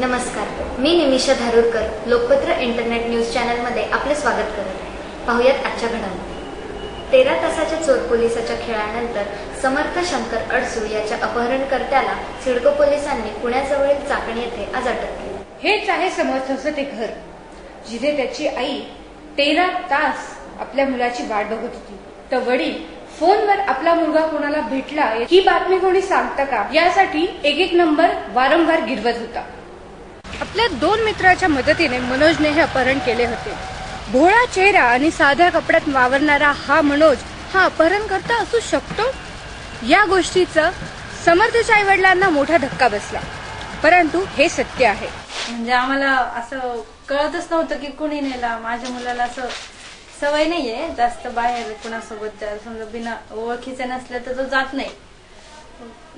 नमस्कार मी Nimisha Dharurkar Lokpatra internet news चॅनलमध्ये आपले स्वागत करत. आहे पाहुयात आजच्या घडामोडी. तेरा तासाच्या चोर पोलिसाच्या खेळानंतर समर्थ शंकर अडसू याच्या अपहरणकर्त्याला सिडको पोलिसांनी पुण्याजवळील चाकण येथे आज अटक केली. हेच आहे समर्थचं ते घर जिथे त्याची आई तेरा तास आपल्या मुलाची वाट बघत होती. तर वडील फोनवर आपला मुलगा कोणाला भेटला ही बातमी कोणी सांगता का? यासाठी एक एक नंबर वारंवार गिरवत होता. आपल्या दोन मित्राच्या मदतीने मनोजने हे अपहरण केले होते. भोळा चेहरा आणि साध्या कपड्यात वावरणारा हा मनोज हा अपहरण करता असू शकतो? या गोष्टीचं समर्थच्या आई वडिलांना मोठा धक्का बसला. परंतु हे सत्य आहे. म्हणजे आम्हाला असं कळतच नव्हतं की कुणी नेला. माझ्या मुलाला असं सवय नाहीये. जास्त बाहेर कुणासोबत समजा बिना ओळखीचे नसल्या तर तो जात नाही.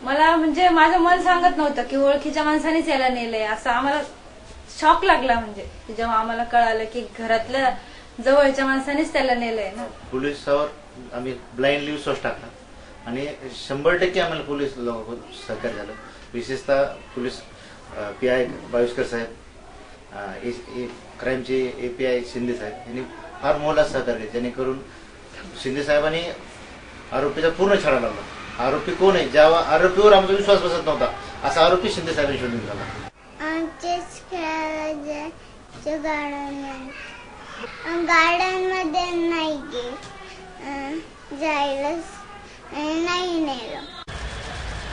मला म्हणजे माझं मन सांगत नव्हतं की ओळखीच्या माणसानेच याला नेलंय. असं आम्हाला शॉक लागला म्हणजे. जेव्हा आम्हाला कळालं की घरातल्या जवळच्या माणसानेच त्याला नेलंय ना. पोलिसावर आम्ही ब्लाइंडली विश्वास टाकला. आणि शंभर टक्के आम्हाला पोलीस लोक सहकार्य झालं. विशेषतः पोलीस पी आय बाविस्कर साहेब क्राईमचे ए पी आय शिंदे साहेब यांनी फार मोला सहकार्य जेणेकरून शिंदे साहेबांनी आरोपीचा पूर्ण छडा लावला. आरोपी कोण आहे? ज्या आरोपीवर आमचा विश्वास बसत नव्हता. असा आरोपी शिंदे साहेबांनी शोधून आमचेच जायचं गार्डन गार्डनमध्ये नाही. जायलाच नाही नेलं.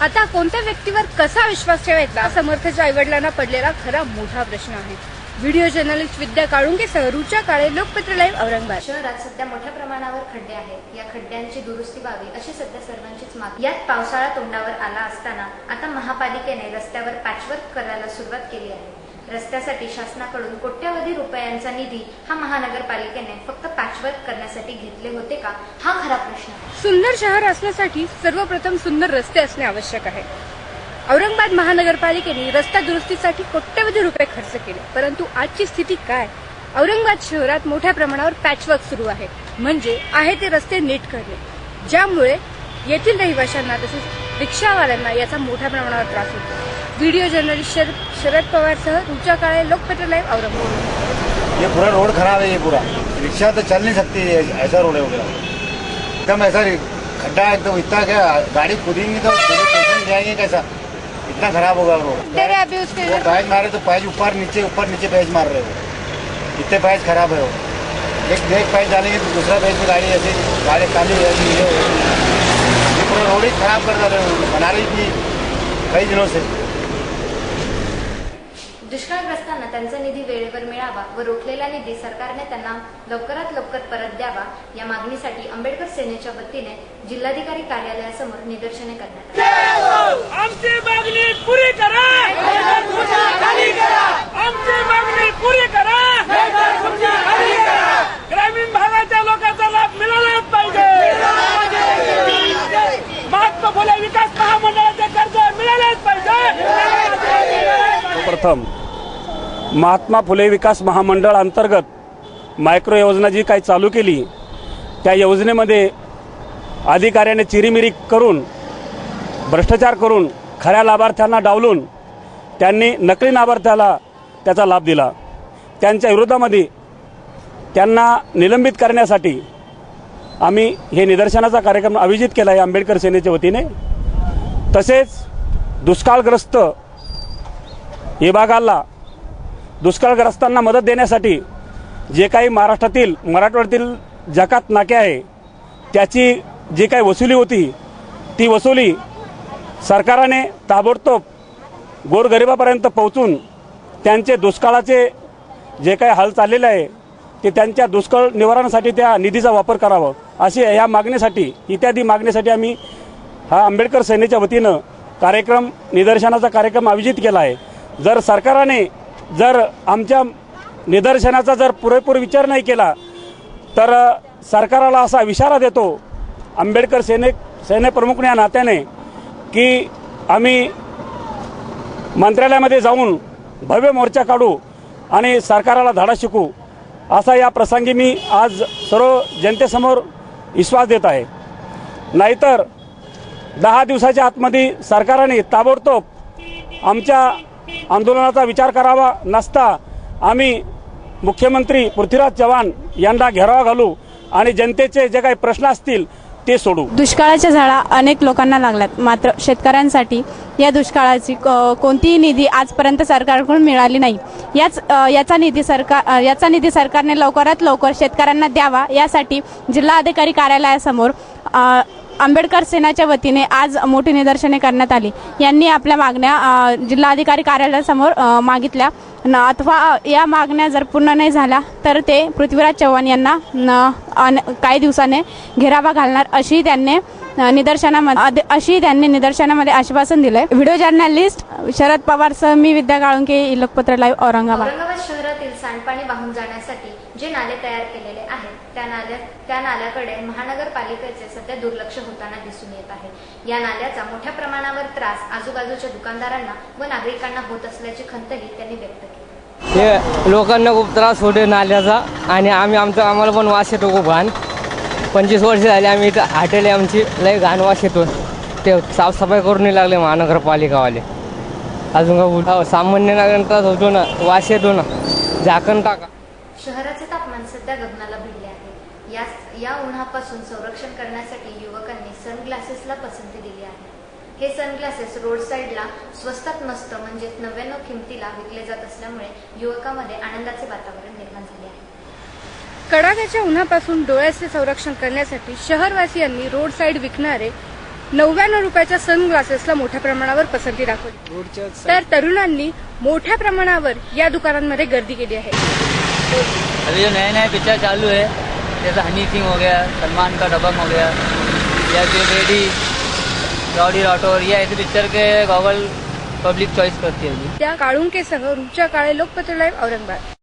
आता कोणत्या व्यक्तीवर कसा विश्वास ठेवायचा? समर्थच्या आईवडिलांना पडलेला खरा मोठा प्रश्न आहे. व्हिडिओ जर्नलिस्ट विद्या काळुंकेसह रुचा काळे लोकपत्र लाईव्ह औरंगाबाद. शहरात सध्या मोठ्या प्रमाणावर खड्डे आहेत. या खड्ड्यांची दुरुस्ती व्हावी अशी सध्या सर्वांचीच मागणी. यात पावसाळा तोंडावर आला असताना आता महापालिकेने रस्त्यावर पॅचवर्क करायला सुरुवात केली आहे. रस्त्यासाठी शासनाकडून कोट्यवधी रुपयांचा निधी हा महानगरपालिकेने फक्त पॅचवर्क करण्यासाठी घेतले होते का? हा खरा प्रश्न सुंदर शहर असण्यासाठी सर्वप्रथम सुंदर रस्ते असणे आवश्यक आहे. औरंगाबाद महानगरपालिकेने रस्ता दुरुस्तीसाठी कोट्यवधी रुपये खर्च केले. परंतु आजची स्थिती काय? औरंगाबाद शहरात मोठ्या प्रमाणावर पॅचवर्क सुरू आहे. म्हणजे आहे ते रस्ते नीट करणे. ज्यामुळे येथील रहिवाशांना तसेच रिक्षावाल्यांना याचा मोठ्या प्रमाणावर त्रास होतो. व्हिडिओ जर्नलिस्ट शर- शरद पवारसह रुचा काळे लोकपत्र लाईव्ह औरंगाबाद. ये पूरा रोड खराब है ये पूरा। रिक्शा तो चल नहीं सकती है ऐसा रोड है पूरा एकदम ऐसा खड्डा एकदम इतना क्या गाड़ी खुदेंगी तो जाएंगे कैसा? इतना खराब होगा वो। तेरे अभी उसके वो पैज मारे तो पैज ऊपर नीचे ऊपर नीचे पैज मार रहे हो। इतने पैज खराब है वो। एक एक पैज डालेंगे तो दूसरा पैज में गाड़ी ऐसे गाड़ी काली हो ये हो पूरा रोड ही खराब कर डाले हैं। बना रही थी कई दिनों से। दुष्काळग्रस्तांना त्यांचा निधी वेळेवर मिळावा व रोखलेला निधी सरकारने त्यांना लवकरात लवकर परत द्यावा या मागणीसाठी आंबेडकर सेनेच्या वतीने जिल्हाधिकारी कार्यालयासमोर निदर्शने करण्यात आली आमची मागणी पुरी करा खाली करा आमची मागणी पुरी करा खाली करा ग्रामीण भागाच्या लोकांचा लाभ मिळालाच पाहिजे महात्मा फुले विकास महामंडळाचे कर्ज मिळालेच पाहिजे प्रथम महात्मा फुले विकास महामंडळ अंतर्गत मायक्रो योजना जी काही चालू केली त्या योजनेमध्ये अधिकाऱ्याने चिरीमिरी करून भ्रष्टाचार करून खऱ्या लाभार्थ्यांना डावलून त्यांनी नकली लाभार्थ्याला त्याचा लाभ दिला. त्यांच्या विरोधामध्ये त्यांना निलंबित करण्यासाठी आम्ही हे निदर्शनाचा कार्यक्रम आयोजित केला आहे आंबेडकर सेनेच्या वतीने. तसेच दुष्काळग्रस्त विभागाला दुष्काळग्रस्तांना मदत देण्यासाठी जे काही महाराष्ट्रातील मराठवाड्यातील जकात नाके आहे त्याची जी काही वसुली होती ती वसुली सरकारने ताबडतोब गोरगरिबापर्यंत पोहोचून त्यांचे दुष्काळाचे जे काही हाल चाललेले आहे ते त्यांच्या दुष्काळ निवारणासाठी त्या निधीचा वापर करावा अशी या मागणीसाठी इत्यादी मागणीसाठी आम्ही हा आंबेडकर सेनेच्या वतीनं कार्यक्रम निदर्शनाचा कार्यक्रम आयोजित केला आहे. जर सरकाराने जर आमच्या निदर्शनाचा जर पुरेपूर विचार नाही केला तर सरकारला असा इशारा देतो आंबेडकर सेने सेनेप्रमुख या नात्याने की आम्ही मंत्रालयामध्ये जाऊन भव्य मोर्चा काढू आणि सरकाराला धाडा शिकू असा या प्रसंगी मी आज सर्व जनतेसमोर विश्वास देत आहे. नाहीतर दहा दिवसाच्या आतमध्ये सरकारने ताबडतोब आमच्या आंदोलनाचा विचार करावा नसता आम्ही मुख्यमंत्री पृथ्वीराज चव्हाण यांना घेरावा घालू आणि जनतेचे जे काही प्रश्न असतील ते सोडू. दुष्काळाच्या झाडा अनेक लोकांना लागल्यात. मात्र शेतकऱ्यांसाठी या दुष्काळाची क- कोणतीही निधी आजपर्यंत सरकारकडून मिळाली नाही. याच याचा निधी सरकार याचा निधी सरकारने लवकरात लवकर शेतकऱ्यांना द्यावा. यासाठी जिल्हाधिकारी कार्यालयासमोर आंबेडकर सेनाच्या वतीने आज मोठी निदर्शने करण्यात आली. यांनी आपल्या मागण्या जिल्हाधिकारी कार्यालयासमोर मागितल्या. न अथवा या मागण्या जर पूर्ण नाही झाल्या तर ते पृथ्वीराज चव्हाण यांना अन- काही दिवसाने घेरावा घालणार अशी त्यांनी निदर्शनामध्ये अशी त्यांनी निदर्शनामध्ये आश्वासन दिलंय. व्हिडिओ जर्नलिस्ट शरद पवारसह मी विद्या गाळुंके लोकपत्र लाईव्ह औरंगाबाद. औरंगाबाद शहरातील सांडपाणी वाहून जाण्यासाठी जे नाले तयार केलेले आहेत त्या नाल्या त्या नाल्याकडे महानगरपालिकेचे सध्या दुर्लक्ष होताना दिसून येत आहे. या नाल्याचा मोठ्या प्रमाणावर त्रास आजूबाजूच्या दुकानदारांना व नागरिकांना होत असल्याची खंतही त्यांनी व्यक्त केली. हे लोकांना खूप त्रास होते नाल्याचा आणि आम्ही आमचं आम्हाला पण वास येतो खूप घाण. पंचवीस वर्ष झाली आम्ही इथं हॉटेल आहे आमची लय घाण वास येतो. ते साफसफाई करून नाही लागले महानगरपालिकावाले. अजून का हो, सामान्य नागरिकांना त्रास होतो ना वास येतो ना. झाकण टाका. शहराचे तापमान सध्या गगनाला भिडले आहे. या या उन्हापासून संरक्षण करण्यासाठी युवकांनी सनग्लासेसला पसंती दिली आहे. हे सनग्लासेस रोड साईडला स्वस्तात मस्त म्हणजेच नव्याण्णव किमतीला विकले जात असल्यामुळे युवकांमध्ये आनंदाचे वातावरण निर्माण झाले आहे. कडाक्याच्या उन्हापासून डोळ्याचे संरक्षण करण्यासाठी शहरवासियांनी रोड साईड विकणारे नव्याण्णव रुपयाच्या सनग्लासेसला मोठ्या प्रमाणावर पसंती दाखवली. तर तरुणांनी मोठ्या प्रमाणावर या दुकानांमध्ये गर्दी केली आहे. अभी जो नए नए पिक्चर चालू है जैसे हनी सिंह हो गया सलमान का डबम हो गया या जो लेडी रॉडी राठौर या ऐसे पिक्चर के गॉगल पब्लिक चॉइस करती है जी। त्या काळुंकेसह रुपच्या काळे लोकपत्र लाईव्ह औरंगाबाद।